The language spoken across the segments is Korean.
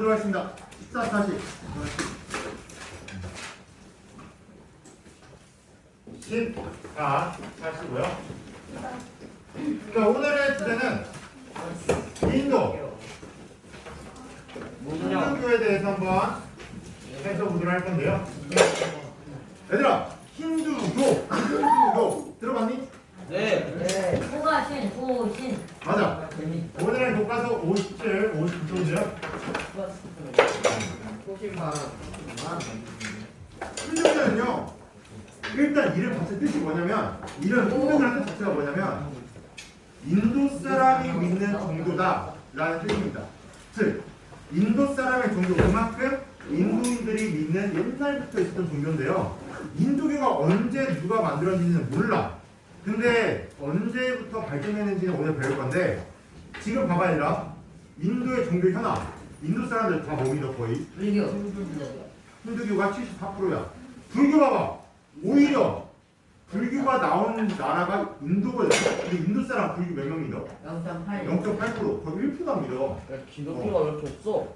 보도록 하겠습니다. 14, 40. 14, 40이고요. 자, 오늘의 주제는 인도. 힌두교에 대해서 한번 살펴보도록 할 건데요. 얘들아, 힌두교, 힌두교 들어봤니? 네. 호가신, 호신. 맞아. 오늘의 교과서 57, 59조인데요. 소신만. 힌두교는요, 일단 이름 자체 뜻이 뭐냐면, 이름 뜻 자체가 뭐냐면, 인도 사람이 믿는 종교다 라는 뜻입니다. 즉, 인도 사람의 종교, 그만큼 인도인들이 믿는 옛날부터 있었던 종교인데요. 인도교가 언제 누가 만들어진지는 몰라. 근데 언제부터 발전했는지는 오늘 배울 건데, 지금 봐봐 얘들아. 인도의 종교 현황. 인도 사람들 다뭐 믿어 거의? 불교. 힌두교가 74%야. 불교 봐봐. 오히려 불교가 나온 나라가 인도거든. 근데 인도 사람 불교 몇 명 믿어? 0.8. 0.8% 거의 1%가 믿어. 야, 기독교가 왜 이렇게 없어?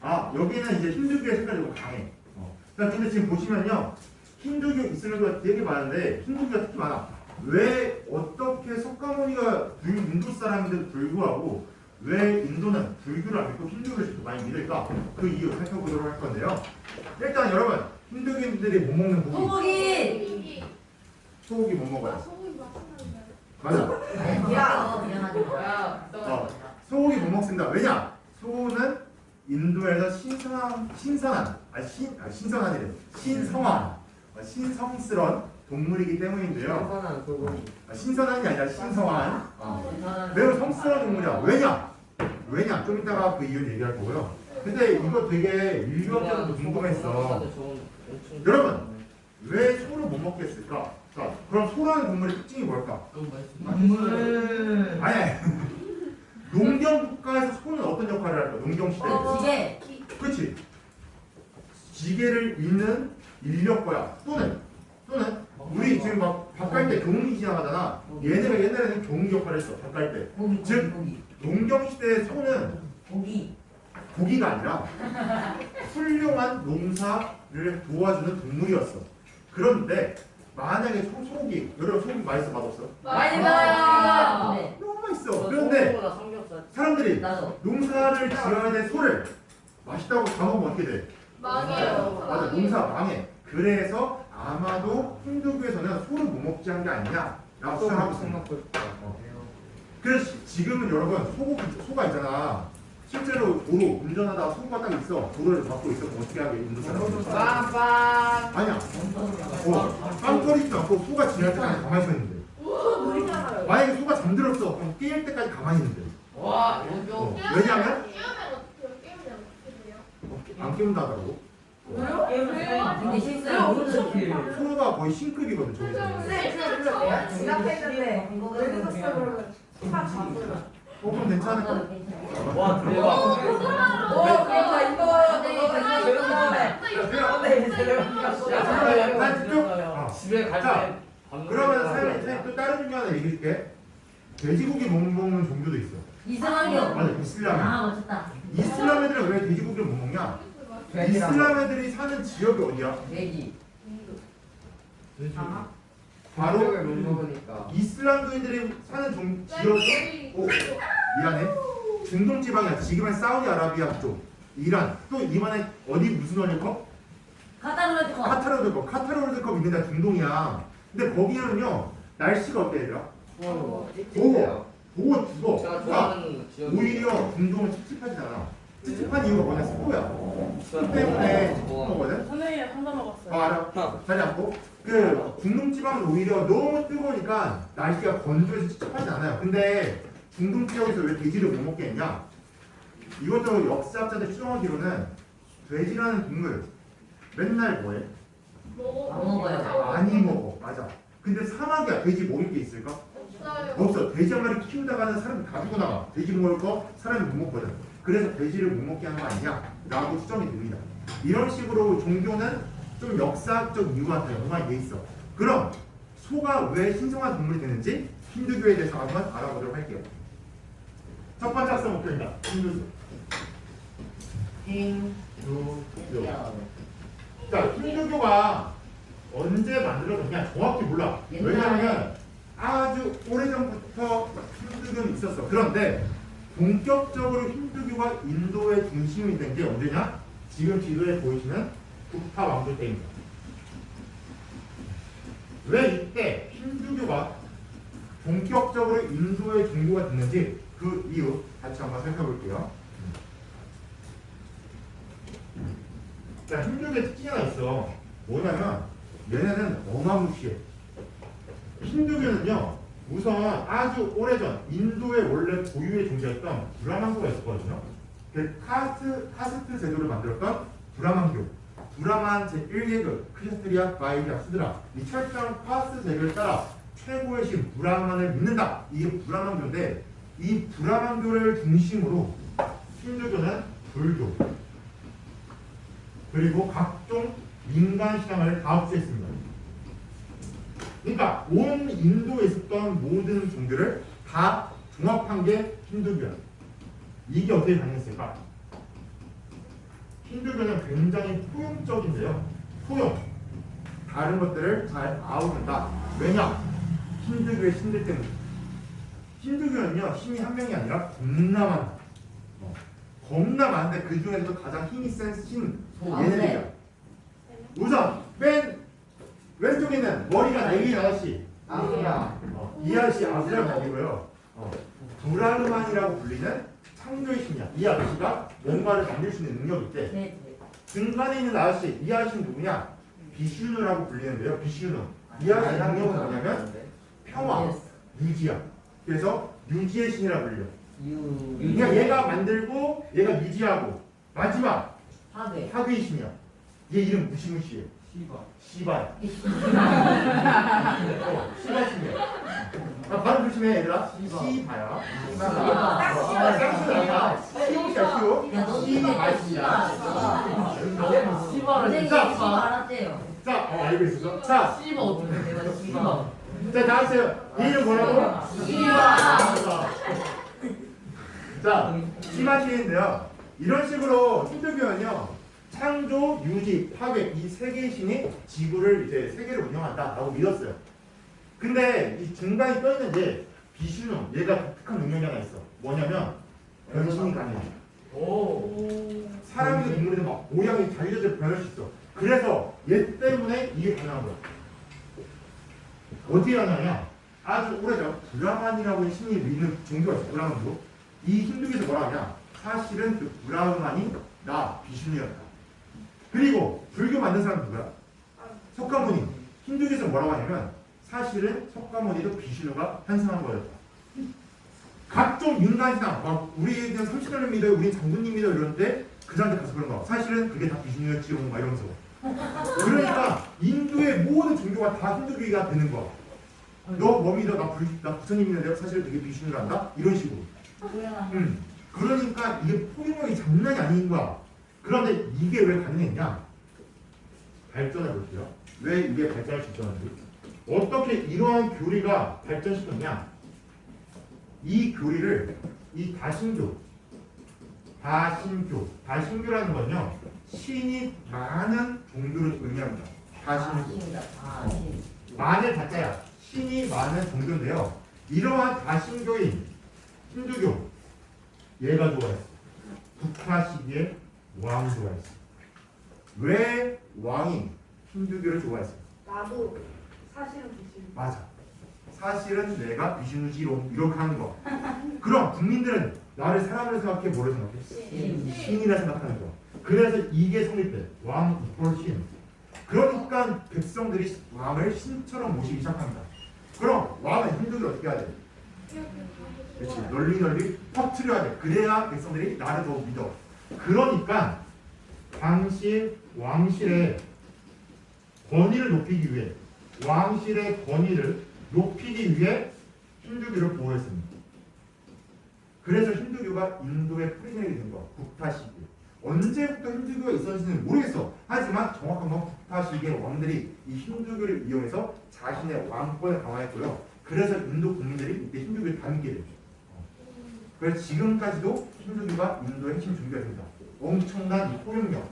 아 여기는 이제 힌두교의 색깔이 좀 강해. 어. 그러니까 근데 지금 보시면요. 힌두교 이슬람교가 되게 많은데 힌두교가 특히 많아. 왜 어떻게 석가모니가 불- 인도 사람인데도 불구하고 왜 인도는 불교를 안 믿고 힌두교를 이렇게 많이 믿을까? 그 이유 살펴보도록 할 건데요. 일단 여러분 힌두교인들이 못 먹는 고기 소고기. 소고기 못 먹어요. 소고기 맛있는데. 맞아. 야. 그냥 하지 마. 야, 어, 소고기 못 먹습니다. 왜냐? 소는 인도에서 신선한 신선한 아, 신, 아 신선한이래. 신성한 아, 신성스러운 동물이기 때문인데요. 신선한 소고기. 아, 신선한이 아니라 신성한 어. 매우 성스러운 동물이야. 왜냐? 왜냐? 좀 이따가 그 이유 얘기할 거고요. 근데 이거 되게 인류학자도 궁금했어. 여러분! 왜 소를 못 먹겠을까? 자, 그럼 소라는 동물의 특징이 뭘까? 물. 아니, 농경 국가에서 소는 어떤 역할을 할까? 농경 시대. 어, 기계. 그렇지. 지게를 잇는 인력거야. 또는 우리 지금 막 밭갈 때 경운이 지나가잖아. 얘네가 옛날에는 경운 역할을 했어. 밭갈 때. 고기, 즉- 고기. 농경 시대의 소는 고기. 고기가 아니라 훌륭한 농사를 도와주는 동물이었어. 그런데 만약에 소, 소고기, 여러분 소고기 맛있어 맛없어? 많이 아, 먹어요. 네. 너무 맛있어. 그런데 소고기보다 삼겹살. 사람들이 나도. 농사를 지어야 될 소를 맛있다고 다 먹으면 어떻게 돼? 망해요. 맞아, 농사 망해. 그래서 아마도 힌두교에서는 소를 못 먹지 한게 아니냐라고 생각하고 있습니다. 싶다. 그래서 지- 지금은 여러분 소고기 소가 있잖아. 실제로 도로 운전하다가 소가 딱 있어. 도로를 막고 있어. 그럼 어떻게 하게 인도 사람들? 빵빵. 아니야. 어, 빵거리지도 않고 소가 지날 때까지 가만히 서 있는데. 우 5분 괜찮을 것 같아. 와 대박. 어. 집에 갈 때. 그러면 사연 이제 또 다른 중요한 거 얘기할게. 돼지고기 못 먹는 종류도 있어. 이상하게요. 맞아, 이슬람. 아 맞았다. 이슬람 애들은 왜 돼지고기를 못 먹냐? 이슬람 애들이 사는 지역이 어디야? 애기. 돼지. 바로 못 먹으니까. 이슬람교인들이 사는 종, 지역이 오, 미안해. 중동 지방이야. 지금의 사우디아라비아 쪽, 이란. 또 이번에 어디 무슨 월드컵? 카타르 거. 카타르 월드컵. 카타르 월드컵 있는 데가 중동이야. 근데 거기는요 날씨가 어때 얘들아? 더워. 더워. 더워 죽어. 제가 그러니까 좋아하는 지역이. 오히려 중동은 찝찝하지잖아. 찝찝한 이유가 뭐냐? 습도야. 습도 때문에 찝찝한 거거든. 선생님 한잔 먹었어요. 아, 알아. 자리 앉고. 그 중동 지방은 오히려 너무 뜨거우니까 날씨가 건조해서 찝찝하지 않아요. 근데 중동 지역에서 왜 돼지를 못 먹게 했냐? 이것도 역사학자들 추정하기로는 돼지라는 동물 맨날 뭐해? 안 먹어요. 많이 먹어. 맞아. 근데 사막이야. 돼지 먹을 게 있을까? 없어요. 없어. 돼지 한 마리 키우다가는 사람이 가지고 나가. 돼지 먹을 거 사람이 못 먹거든. 그래서 돼지를 못 먹게 하는 거 아니냐? 라고 추정이 됩니다. 이런 식으로 종교는 좀 역사적 이유가 연관이 돼 있어. 그럼 소가 왜 신성한 동물이 되는지 힌두교에 대해서 한번 알아보도록 할게요. 첫 번째 학생 목표입니다. 힌두교. 힌두교. 자, 힌두교가 언제 만들어졌냐 정확히 몰라. 왜냐하면 아주 오래전부터 힌두교는 있었어. 그런데 본격적으로 힌두교가 인도의 중심이 된 게 언제냐? 지금 지도에 보이시는 북파 왕조 때입니다. 왜 이때 힌두교가 본격적으로 인도의 종교가 됐는지 그 이유 같이 한번 살펴볼게요. 자, 힌두교의 특징이 하나 있어. 뭐냐면 얘네는 어마무시해. 힌두교는요, 우선 아주 오래전 인도의 원래 고유의 존재였던 브라만교가 있었거든요. 그 카스트, 카스트 제도를 만들었던 브라만교. 브라만 제1계급 크리스트리아 바이비아 스드라 이 철저한 카스트 제도를 따라 최고의 신 브라만을 믿는다. 이게 브라만교인데 이 브라만교를 중심으로 힌두교는 불교 그리고 각종 민간 신앙을 다 없앴습니다. 그러니까 온 인도에 있었던 모든 종교를 다 종합한 게 힌두교야. 이게 어떻게 가능했을까? 힌두교는 굉장히 포용적인데요. 포용. 다른 것들을 잘 아우른다. 왜냐? 힌두교의 신들 때문에. 힌두교는요, 신이 한 명이 아니라 겁나 많아. 어, 겁나 많은데 그 중에서도 가장 힘이 센 신, 아, 얘네들이야. 네. 우선, 맨 왼쪽에 있는 머리가 네 개인 아저씨. 아니야. 어, 이 아저씨 아수라 아니고요. 어, 브라흐만이라고 불리는 신이야. 이 아저씨가 뭔가를 만들 수 있는 능력이 있대. 네, 네. 중간에 있는 아저씨, 이 아저씨는 누구냐? 비슈누라고 불리는데요. 비슈누. 이 아저씨 능력은 뭐냐면 평화, 유지야. 그래서 유지의 신이라고 불려. 유. 그러니까 얘가 만들고 얘가 유지하고 마지막 파괴. 파괴의 신이야. 얘 이름 무시무시해. 시바. 시바야. 어, 시바 신이야. 아, 발음 조심해 얘들아. 시바. 시바야. 시바. 쌍시야. 시옷이야 시옷. 야, 너 시바 씨발, 신이야. 선생님이 자. 씨발 알았대요. 자, 어, 알고 있었어. 자, 시바 어떻게 돼? 내가 씨발. 자, 나왔어요. 이 이름 뭐라고? 씨발. 자, 시마신인데요. 이런 식으로 힌두교는요, 창조, 유지, 파괴 이 세 개의 신이 지구를 이제 세계를 운영한다라고 믿었어요. 근데 이 중간에 떠 있는 게 비슈누, 얘가 독특한 능력이 하나 있어. 뭐냐면 변신이 가능해. 오. 사람이든 동물이든 막 모양이 달려져 변할 수 있어. 그래서 얘 때문에 이게 가능한 거야. 어떻게 가능하냐? 아주 오래전 브라만이라고 신이 믿는 종교가 있어. 브라만도. 이 힌두교에서 뭐라 하냐? 사실은 그 브라만이 나 비슈니였다. 그리고 불교 만든 사람 누구야? 석가모니. 힌두교에서 뭐라고 하냐면 사실은 석가모니도 비슈누가 환생한 거였다. 각종 인간신앙, 막 우리는 삼신을 믿어요, 우리 장군님 믿어요 이러는데 그 사람들 가서 그런 거. 사실은 그게 다 비슈누였지요, 막 이러면서. 그러니까 인도의 모든 종교가 다 힌두교가 되는 거야. 너뭐 믿어? 나, 불, 나 부처님 믿는데 사실 그게 비슈누란다? 이런 식으로. 음. 그러니까 이게 포용력이 장난이 아닌 거야. 그런데 이게 왜 가능했냐? 발전해 볼게요. 왜 이게 발전할 수 있었는지. 어떻게 이러한 교리가 발전시켰냐? 이 교리를 이 다신교, 다신교, 다신교라는 건요 신이 많은 종교를 의미합니다. 다신교. 만의 자자야. 신이 많은 종교인데요. 이러한 다신교인 힌두교 얘가 좋아했어. 북파 시기에 왕 좋아했어. 왜 왕이 힌두교를 좋아했어? 나도 사실은 비실. 맞아. 사실은 내가 비슈누지로 이렇게 하는 거. 그럼 국민들은 나를 사람으로 생각해 뭐를 생각해? 신. 신이라 생각하는 거. 그래서 이게 성립돼. 왕 이퀄 신. 그러니까 백성들이 왕을 신처럼 모시기 시작합니다. 그럼 왕은 힌두교를 어떻게 해야 돼? 그렇지. 널리 널리 퍼뜨려야 돼. 그래야 백성들이 나를 더 믿어. 그러니까 당시 왕실의 권위를 높이기 위해 왕실의 권위를 높이기 위해 힌두교를 보호했습니다. 그래서 힌두교가 인도의 프리생이 된 거야. 북타 시기. 언제부터 힌두교가 있었는지는 모르겠어. 하지만 정확한 건 북타 시기의 왕들이 이 힌두교를 이용해서 자신의 왕권을 강화했고요. 그래서 인도 국민들이 이때 힌두교를 됐죠. 어. 그래서 지금까지도 힌두교가 인도의 핵심 종교가 됩니다. 엄청난 이 포용력.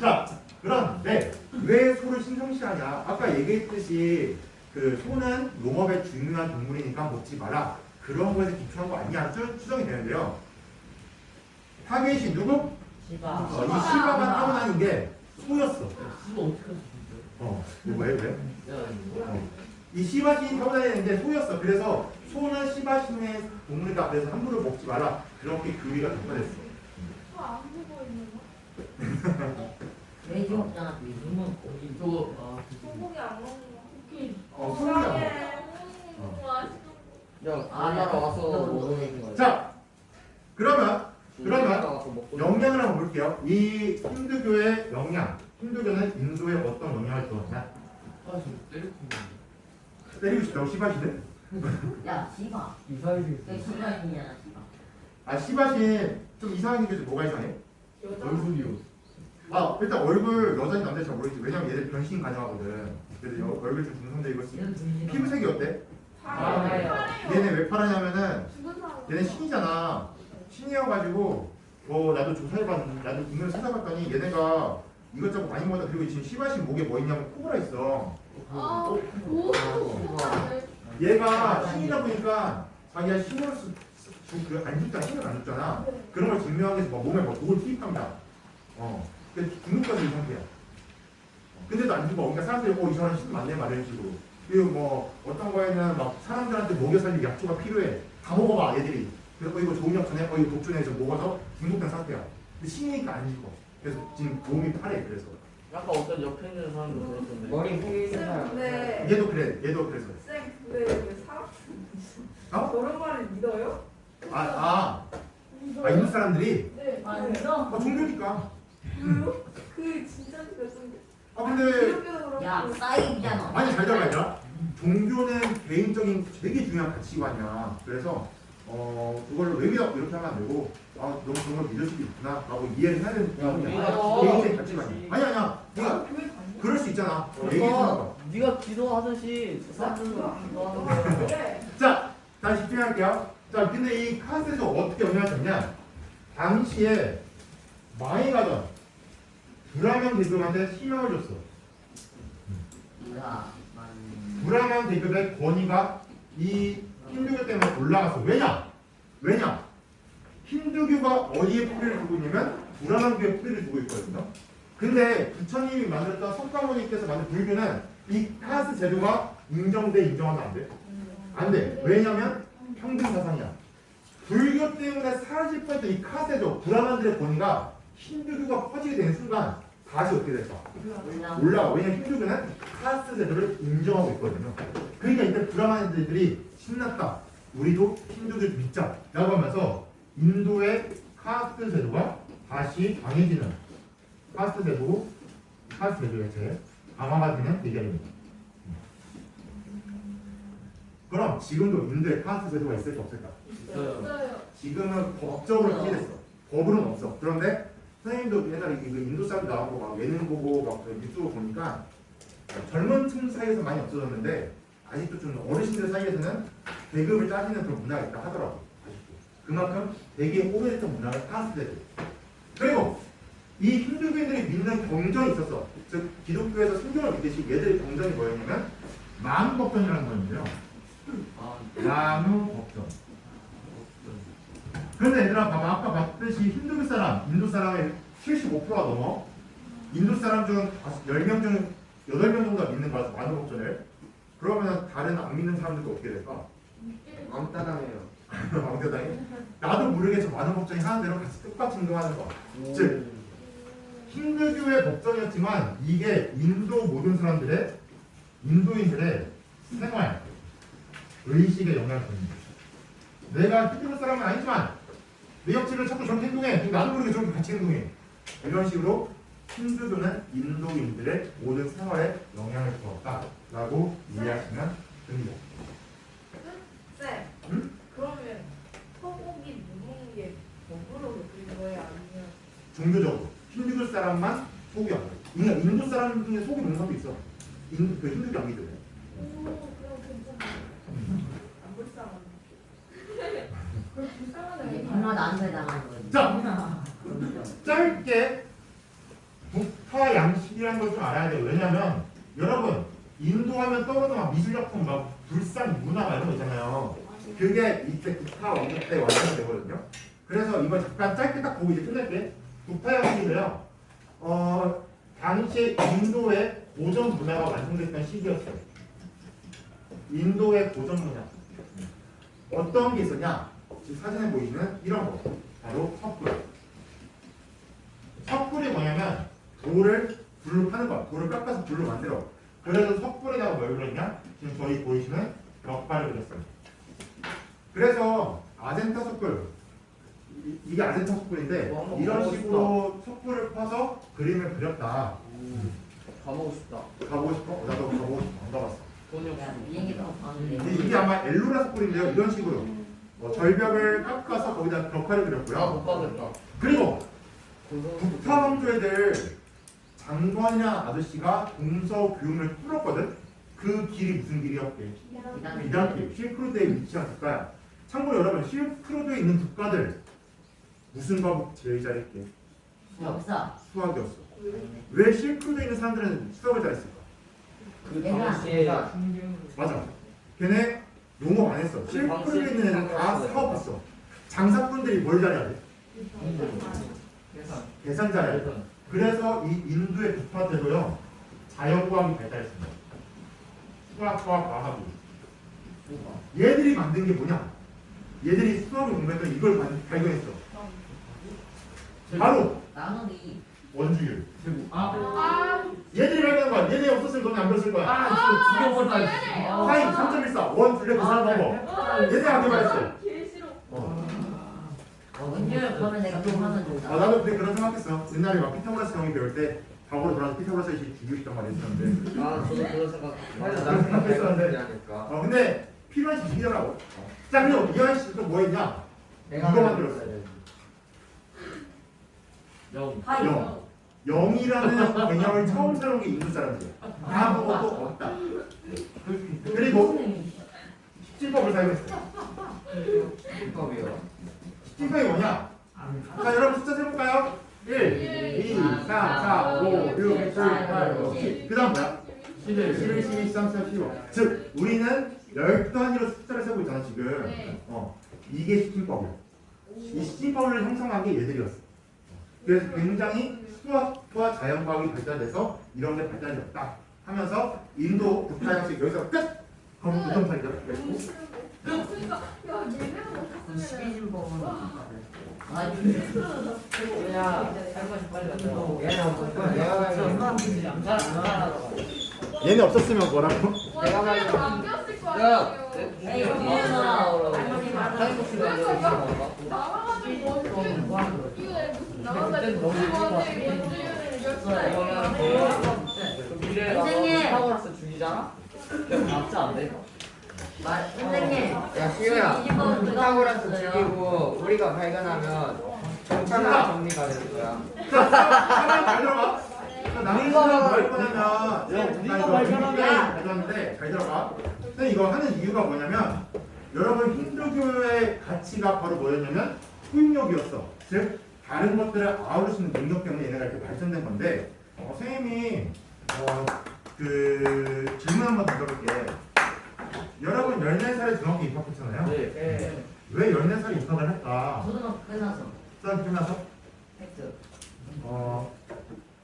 자, 그런데 왜 소를 신성시하냐? 아까 얘기했듯이 그 소는 농업에 중요한 동물이니까 먹지 마라. 그런 거에서 기초한 거 아니냐? 추- 추정이 되는데요. 타겟이 누구? 시바. 어, 이 시바만 타고 다닌 게 소였어. 수가 어떻게 어, 왜, 왜? 어. 이 시바신이 타고 다니는데 소였어. 그래서 소는 시바신의 동물이다. 그래서 함부로 먹지 마라. 그렇게 교리가 전파됐어. 안 보고 있는 거? 돼지 없잖아. 돼지. 이건 거의 저거 아 소고기 안 먹는 거? 어. 야, 아, 우리나라 와서 너무 먹는 거야. 자, 그러면 그러면 우리나라 와서 먹고 영향을 한번 볼게요. 이 힌두교의 영향. 힌두교는 인도에 어떤 영향을 주었냐? 사실 때릴 거 때리고 싶다고 시바신을? 야, 시바. 이사일이 그 시바신이잖아, 시바. 아 시바신 좀 이상하게 생겨서 뭐가 이상해? 여자? 얼굴이요. 아 일단 얼굴 여자인지 남자인지 잘 모르겠지. 왜냐면 얘들 변신 가능하거든. 그래서 여- 얼굴 좀 중성적이고 얘는 돼지. 피부색이 어때? 파래요. 얘네 왜 파라냐면은. 얘네 신이잖아. 신이어가지고 뭐 나도 조사해봤는데 나도 인물을 찾아봤더니 얘네가 이것저것 많이 먹다 그리고 지금 시바신 목에 뭐 있냐면 코브라 있어. 아, 오. 얘가 신이다 보니까 자기가 힘을 쓰, 쓰, 그, 안 줬잖아. 힘을 안 줬잖아. 그런 걸 증명하기 위해서 막 몸에 막 독을 투입합니다. 어. 근데 중국까지 이 상태야. 어, 근데도 안 죽어. 그러니까 사람들이 어, 이 사람 힘 많네 막 이런 식으로. 그리고 뭐 어떤 거에는 막 사람들한테 먹여 살릴 약초가 필요해. 다 먹어봐 얘들이. 그래서 어, 이거 좋은 약초네. 어 이거 독주네. 해서 먹어서 중독된 상태야. 근데 신이니까 안 죽어. 그래서 지금 몸이 파래. 그래서 아까 어떤 옆에 있는 사람도 그랬던데. 머리 휘 있는 쌤, 사람. 얘도 그래. 얘도 그래서. 쌤, 근데 왜 사람? 어? 저런 말을 믿어요? 아 아. 아 인도 사람들이 네. 아, 네. 믿어? 어, 종교니까. 왜요? 그 진짜 믿었는데. 아 근데. 야, 사이비잖아. 아니 잘 잡아야 돼. 종교는 개인적인 되게 중요한 가치관이야. 그래서 어 그걸로 왜 믿어 이렇게 하면 안 되고 아 너무 그런 걸 믿을 수도 있구나 라고 이해를 해야 되는 야, 부분이야. 우리가 개인적인 가치관이. 아니 아니야. 아, 네가 교회 다니? 그럴 수 있잖아. 얘기해 주는 거. 네가 기도하듯이 사람들도 기도하는 거야. 그래. 자, 다시 집중할게요. 자, 근데 이 카스에서 어떻게 영향을 줬냐? 당시에 마이가던 브라만 대교한테 희망을 줬어. 네가 만. 브라만 대급의 권위가 이 힌두교 때문에 올라갔어. 왜냐? 왜냐? 힌두교가 어디에 뿌리를 두고 있냐면 브라만교에 뿌리를 두고 있거든요. 근데 부처님이 만들었던 석가모니께서 만든 불교는 이 카스 제도가 인정돼 인정하면 안 돼. 안 돼. 왜냐면 평등 사상이야. 불교 때문에 사라질 뻔했던 이 카스 제도 브라만들의 권위가 힌두교가 퍼지게 되는 순간 다시 어떻게 될까? 올라가. 왜냐면 힌두교는 카스트 제도를 인정하고 있거든요. 그러니까 이때 브라마니들이 신났다. 우리도 힌두교를 믿자. 라고 하면서 인도의 카스트 제도가 다시 강해지는 카스트 제도, 카스트 제도의 제 강화가 되는 계기입니다. 그럼 지금도 인도에 카스트 제도가 있을까 없을까? 있어요. 지금은 법적으로 피해됐어. 법으로는 없어. 그런데 선생님도 옛날에 그 인도 사람 나오고 막 예능 보고 막그 유튜브 보니까 젊은 층 사이에서 많이 없어졌는데 아직도 좀 어르신들 사이에서는 계급을 따지는 그런 문화가 있다 하더라고. 아직도. 그만큼 되게 오래됐던 문화가 파스되고 그리고 이 힌두교인들이 믿는 경전이 있었어. 즉 기독교에서 성경을 믿듯이 얘들의 경전이 뭐였냐면 만법전이라는 거였는데요. 아 나무 법전. 그런데 얘들아 봐봐 아까 봤듯이 힌두교 사람, 인도 사람의 75%가 넘어 인도 사람 중 10명 중 8명 정도가 믿는 거라서 만우법전을 그러면 다른 안 믿는 사람들도 어떻게 될까? 왕따당해요. 왕대당이 나도 모르게 저 만우법전이 하는 대로 같이 똑같이 행동하는 거야 즉 힌두교의 법전이었지만 이게 인도 모든 사람들의 인도인들의 생활, 의식에 영향을 줍니다. 내가 힌두교 사람은 아니지만 내 옆집을 자꾸 저렇게 행동해. 나도 모르게 저렇게 같이 행동해. 이런 식으로 힌두교는 인도인들의 모든 생활에 영향을 주었다라고 이해하시면 됩니다. 쌤. 응? 그러면 소고기 못 먹는 게 법으로 그린 거예요? 아니면 종교적으로 힌두교 사람만 소고기 안 먹어. 그러니까 인도 사람 중에 소고기 먹는 사람도 있어. 인, 그 힌두교 안 믿으래. 오, 그럼 괜찮아. 안 불쌍하네. 그럼 불쌍하네. 정말 만세당하는 거지. 자. 짧게 북파 양식이라는 걸 좀 알아야 돼요. 왜냐면 여러분 인도하면 떠오르는 막 미술작품 막 불상 문화 막 이런 거 있잖아요. 그게 이때 북파 왕국 때 완성이 되거든요. 그래서 이거 잠깐 짧게 딱 보고 이제 끝낼게. 양식이래요. 어 당시에 인도의 고전 문화가 완성됐던 시기였어요. 인도의 고전 문화. 어떤 게 있었냐? 지금 사진에 보이는 이런 거. 바로 섣불. 섣불이 뭐냐면 돌을 불로 파는 거야. 돌을 깎아서 불로 만들어. 그래서 섣불에다가 뭘 그렸냐? 지금 저희 보이시는 벽발을 그렸어요. 그래서 아젠타 섣불 이- 이게 아젠타 섣불인데 뭐 이런 식으로 섣불을 파서 그림을 그렸다. 가보고 싶다. 가보고 싶어? 어, 나도 가보고 싶어. 안 가봤어. 돈이 야, 없어. 비행기 타고 가는데. 근데 이게 아마 엘로라 섣불인데요. 이런 식으로 어, 절벽을 깎아서 거기다 벽화를 그렸고요. 아못 가겠다. 그리고 왕조애들 장관이나 아저씨가 동서 교육을 뚫었거든. 그 길이 무슨 길이었게? 이단 길, 실크로드에 위치한 국가야. 참고로 여러분, 실크로드에 있는 국가들 무슨 과목 제일 잘했게? 역사. 수학이었어. 왜 실크로드에 있는 사람들은 수학을 잘했을까? 그 내가 당시에 맞아. 걔네 용어 안 했어. 실크로드에 있는 애들 다 사업했어. 장사꾼들이 뭘 잘해야 돼? 계산. 계산 잘해야 돼. 그래서 이 인도의 북파 때도요 자연과학이 발달했습니다. 수학, 과학, 과학이. 얘들이 만든 게 뭐냐? 얘들이 수학을 공부했더니 이걸 발- 발견했어. 바로 나누기. 원주율. 아, 아, 얘들이 발견한 거야. 얘들이 없었으면 안 그랬을 거야. 아, 저 죽여버렸다. 사인 3.14, 원 둘레 계산 넘어. 얘들이 안 개발했어. 어. 원율 그러면 내가 좀 하면 아, 된다. 나도 그때 그런 생각했어. 옛날에 막 피타고라스 형이 배울 때 과거로 돌아서 피타고라스 씨 죽이고 싶단 말이 있었는데. 아 저도 그런 생각. 맞아, 나는 생각했었는데. 생각했었는데. 어, 근데 필요한 지식이더라고. 자, 근데 이하이 씨도 뭐 했냐? 이거 만들었어요. 영. 영. 영이라는 개념을 처음 사용한 게 인도 사람들이야. 아무것도 없다. 그리고 십진법을 사용했어. 비법이요. 십진법이 뭐냐? 자, 여러분 숫자 세볼까요? 1, 2, 3, 4, 5, 6, 7, 8, 9, 10. 그 다음 뭐야? 11, 12, 13, 14, 15. 즉, 우리는 열 단위로 숫자를 세고 있잖아, 지금. 네. 어, 이게 십진법이야. 이 십진법을 형성한 게 얘들이었어. 그래서 굉장히 수학과 자연과학이 발달돼서 이런 게 발달되었다 하면서 인도 북한 양식 여기서 끝! 그럼 부정사기죠. 너무 싫은데. 그러니까 야 얘네는 그럼 못했으면 11번은 아, 야 할머니 빨리 갔다. 얘는 무조건 내가 가면 양잘 얘네 없었으면 뭐라고? 내가 말이야 야, 아, 나와가지고 이거 나와가지고 그때 너무 원주율 원주율을 열심히 그러면 하고 그 미래에 선생님. 가서 타고라스 죽이잖아? 그럼 납치 안 돼? 말, 선생님. 야, 시우야. 피타고라스 죽이고 우리가 발견하면 정찰나 정리가 되는 거야. 자, 사람 잘 들어가. 자, 남은 거는 뭘 거냐면 야, 우리가 이거 발견한 재밌게 거야. 발견하는데 잘 들어가. 근데 이거 하는 이유가 뭐냐면 여러분 힌두교의 가치가 바로 뭐였냐면 포용력이었어. 즉 다른 것들을 아우를 수 있는 능력 때문에 얘네가 이렇게 발전된 건데 어, 선생님이 어, 그 질문 한번 던져볼게. 여러분 14살에 중학교 입학했잖아요. 네. 왜 14살에 입학을 할까? 고등학교 끝나서. 수학 끝나서 팩트. 어,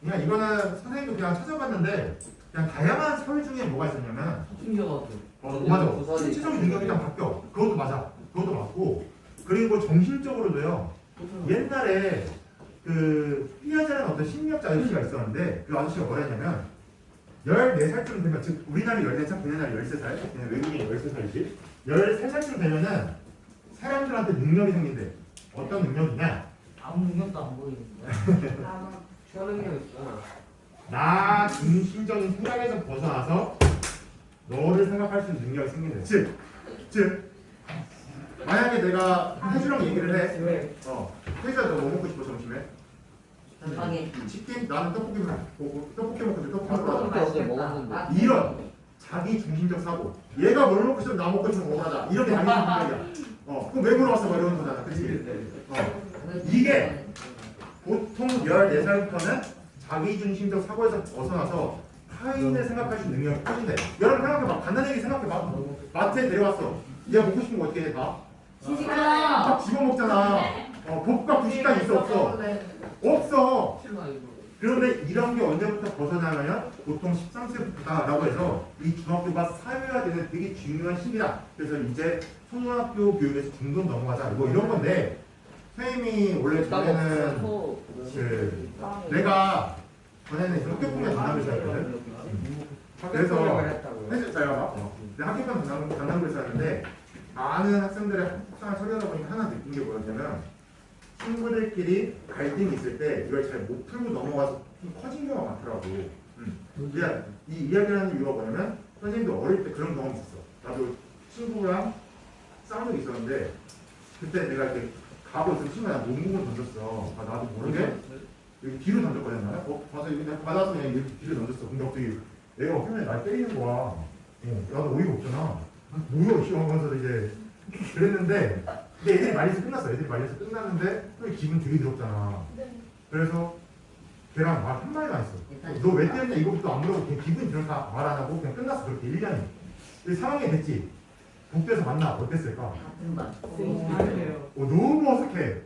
그냥 이거는 선생님도 그냥 찾아봤는데 그냥 다양한 사회 중에 뭐가 있었냐면 튕겨가지고. 어, 맞아. 부서지. 신체적인 능력이 딱 바뀌어. 그것도 맞아. 그것도 맞고 그리고 정신적으로도요. 옛날에 그 피아자라는 어떤 심리학자 아저씨가 있었는데 그 아저씨가 뭐라 했냐면 14살쯤 되면 즉 우리나라 14살, 걔네나라 13살, 걔네 외국인 13살이지 13살쯤 되면은 사람들한테 능력이 생긴대. 어떤 능력이냐? 아무 능력도 안 보이는데. 초능력 있구나. 나 중심적인 생각에서 벗어나서 너를 생각할 수 있는 능력이 생긴다. 즉, 즉 만약에 내가 혜주랑 얘기를 해. 왜? 어, 혜주야 너뭐 먹고 싶어 점심에? 스파게티. 치킨? 나는 떡볶이 먹고 떡볶이 먹고 싶어. 떡볶이 떡볶이 먹고 어제 먹었는데. 이런 자기 중심적 사고. 얘가 뭘 먹고 싶으면 나 먹고 싶으면 억울하다. 이렇게 자기 중심적이야. 어, 그럼 왜 물어봤어? 막 이러는 거잖아. 그치? 어. 이게 보통 14살부터는 자기중심적 사고에서 벗어나서 타인을 생각할 수 있는 능력이 커진대. 여러분 생각해봐. 간단하게 생각해봐. 마트에 데려왔어. 얘가 먹고 싶은 거 어떻게 해? 다? 딱 집어먹잖아. 어, 복과 부식까지 있어 없어? 없어. 그런데 이런 게 언제부터 벗어나면 보통 13세부터다라고 해서 이 중학교가 사회화되는 되게 중요한 시기다. 그래서 이제 초등학교 교육에서 중등 넘어가자. 뭐 이런 건데 선생님이 원래 전에는 그 내가 전에는 이제 학교폭력 담당교사였거든. 그래서 학교폭력을 했다고요? 해서 잘 봐봐. 내가 학교폭력 담당, 담당교사였는데 많은 학생들의 학창을 처리하다 보니까 하나 느낀 게 뭐였냐면 친구들끼리 갈등이 있을 때 이걸 잘 못 풀고 넘어가서 좀 커진 경우가 많더라고. 음. 그냥 이 이야기를 하는 이유가 뭐냐면 선생님도 어릴 때 그런 경험이 있었어. 나도 친구랑 싸운 적이 있었는데 그때 내가 이렇게 가고 있던 친구가 농구를 던졌어. 아, 나도 모르게 여기 뒤로 던졌거든 나는. 어, 봐서 여기 내가 받아서 그냥 이렇게 뒤로 던졌어. 근데 갑자기 애가 화면에 날 때리는 거야. 어, 나도 어이가 없잖아. 아, 뭐야, 씨, 하면서 이제 그랬는데 근데 애들이 말려서 끝났어. 애들이 말려서 끝났는데 또 기분 되게 더럽잖아. 그래서 걔랑 말 한마디도 안 했어. 너 왜 때렸냐 이거부터 안 물어보고 그냥 기분이 들었다 말 안 하고 그냥 끝났어. 그렇게 1년이. 근데 상황이 됐지. 복도에서 만나. 어땠을까? 같은 반. 어, 너무 어색해.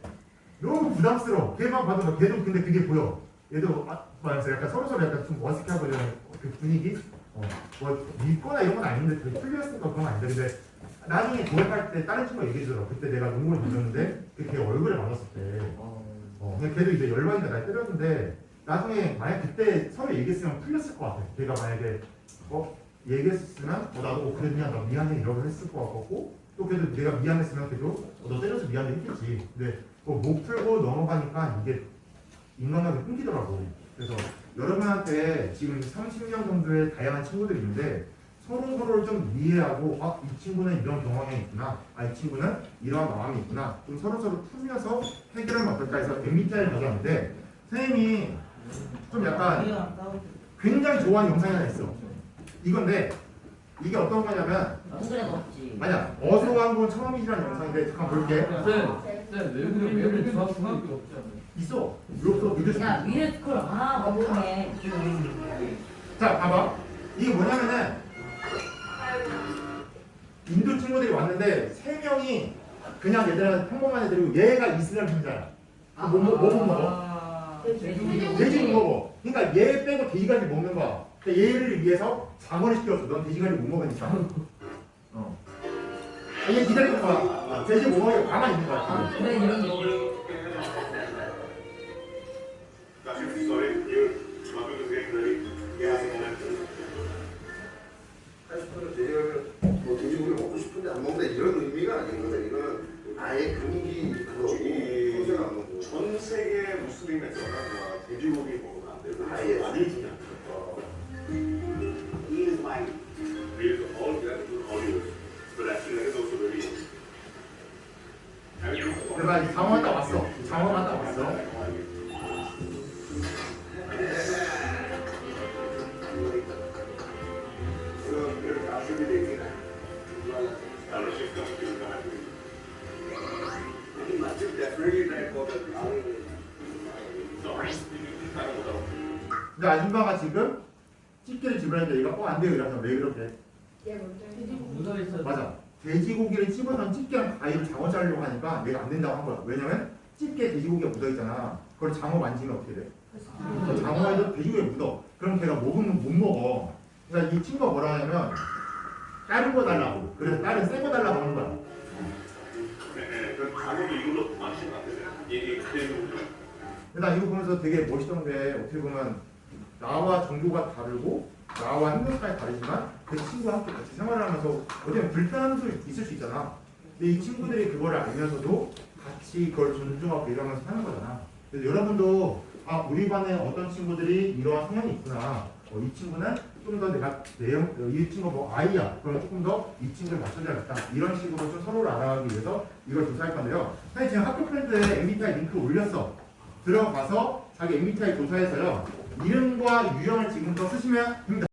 너무 부담스러워. 걔만 봐도 막 걔도 근데 그게 보여. 얘도 아, 말해서 약간 서로 서로 약간 좀 어색하고 이런 그 분위기. 어, 뭐 믿거나 이런 건 아닌데 되게 풀렸으니까 그런 건 아닌데 근데 나중에 고백할 때 다른 친구가 얘기해 주더라고. 그때 내가 농구를 던졌는데 그걔 얼굴에 맞았을 때. 어, 근데 걔도 이제 열받으니까 날 때렸는데 나중에 만약 그때 서로 얘기했으면 풀렸을 것 같아. 걔가 만약에 어 얘기했으면 어, 나도 어, 그랬냐 나 미안해 이러고 했을 것 같고 또 걔도 내가 미안했으면 걔도 어, 너 때려서 미안해 했겠지. 근데 뭐못 풀고 넘어가니까 이게 인간관계 끊기더라고. 그래서 여러분한테 지금 30년 정도의 다양한 친구들이 있는데 서로 서로를 좀 이해하고 아 이 친구는 이런 경험이 있구나. 아 이 친구는 이런 마음이 있구나. 좀 서로 서로 풀면서 해결하면 어떨까 해서 MBTI를 가져왔는데 선생님이 좀 약간 굉장히 좋아하는 영상이 하나 있어. 이건데 이게 어떤 거냐면 동그래도 없지. 아니야. 어서 한 건 처음이라는 영상인데 잠깐 볼게. 그래? 왜 그래? 중학 중학교 없지 않아요? 있어. 이거 없어. 믿을 수야 있어. 위에 스쿨 아 멍청해. 자 봐봐. 이게 뭐냐면은 인도 친구들이 왔는데 세 명이 그냥 얘들은 평범한 애들이고 얘가 이슬람 신자야 뭐, 뭐, 뭐, 뭐 먹어? 아, 돼지 못 먹어 그러니까 얘 빼고 돼지갈비 먹는 거야. 그러니까 얘를 위해서 장어를 시켰어 넌 돼지갈비 못 먹으니까. 어. 아, 얘 기다리는 거야. 아, 돼지 못 먹으니까 가만히 있는 거야 아 그래 이 Sorry, you, welcome to the Great. Yeah, 한식으로 돼지고기를 뭐 돼지고기를 먹고 싶은데 안 먹는다 이런 의미가 아니거든. 이거는 아예 금기 그거고 평생 안 먹고. 전 세계 무슬림에서는 뭐 돼지고기 먹으 그걸 장어 만지면 어떻게 돼? 그 장어에도 돼지고기가 묻어. 그럼 걔가 먹으면 못 먹어. 그러니까 이 친구가 뭐라 하냐면 다른 거 달라고. 그래서 다른 새거 달라고 하는 거야. 그나 이거 보면서 되게 멋있던 게 어떻게 보면 나와 종교가 다르고 나와 행동 스타일이 다르지만 그 친구와 함께 같이 생활을 하면서 어떻게 보면 불편한 수 있을 수 있잖아. 근데 이 친구들이 그걸 알면서도 같이 그걸 존중하고 이러면서 사는 거잖아. 여러분도 아 우리 반에 어떤 친구들이 이러한 성향이 있구나. 어, 이 친구는 좀 더 내가 내용 어, 이 친구 뭐 아이야. 그럼 조금 더 이 친구를 맞춰줘야겠다. 이런 식으로 좀 서로를 알아가기 위해서 이걸 조사할 건데요. 사실 지금 학교 프렌드에 MBTI 링크 올렸어. 들어가서 자기 MBTI 조사해서요. 이름과 유형을 지금부터 쓰시면 됩니다.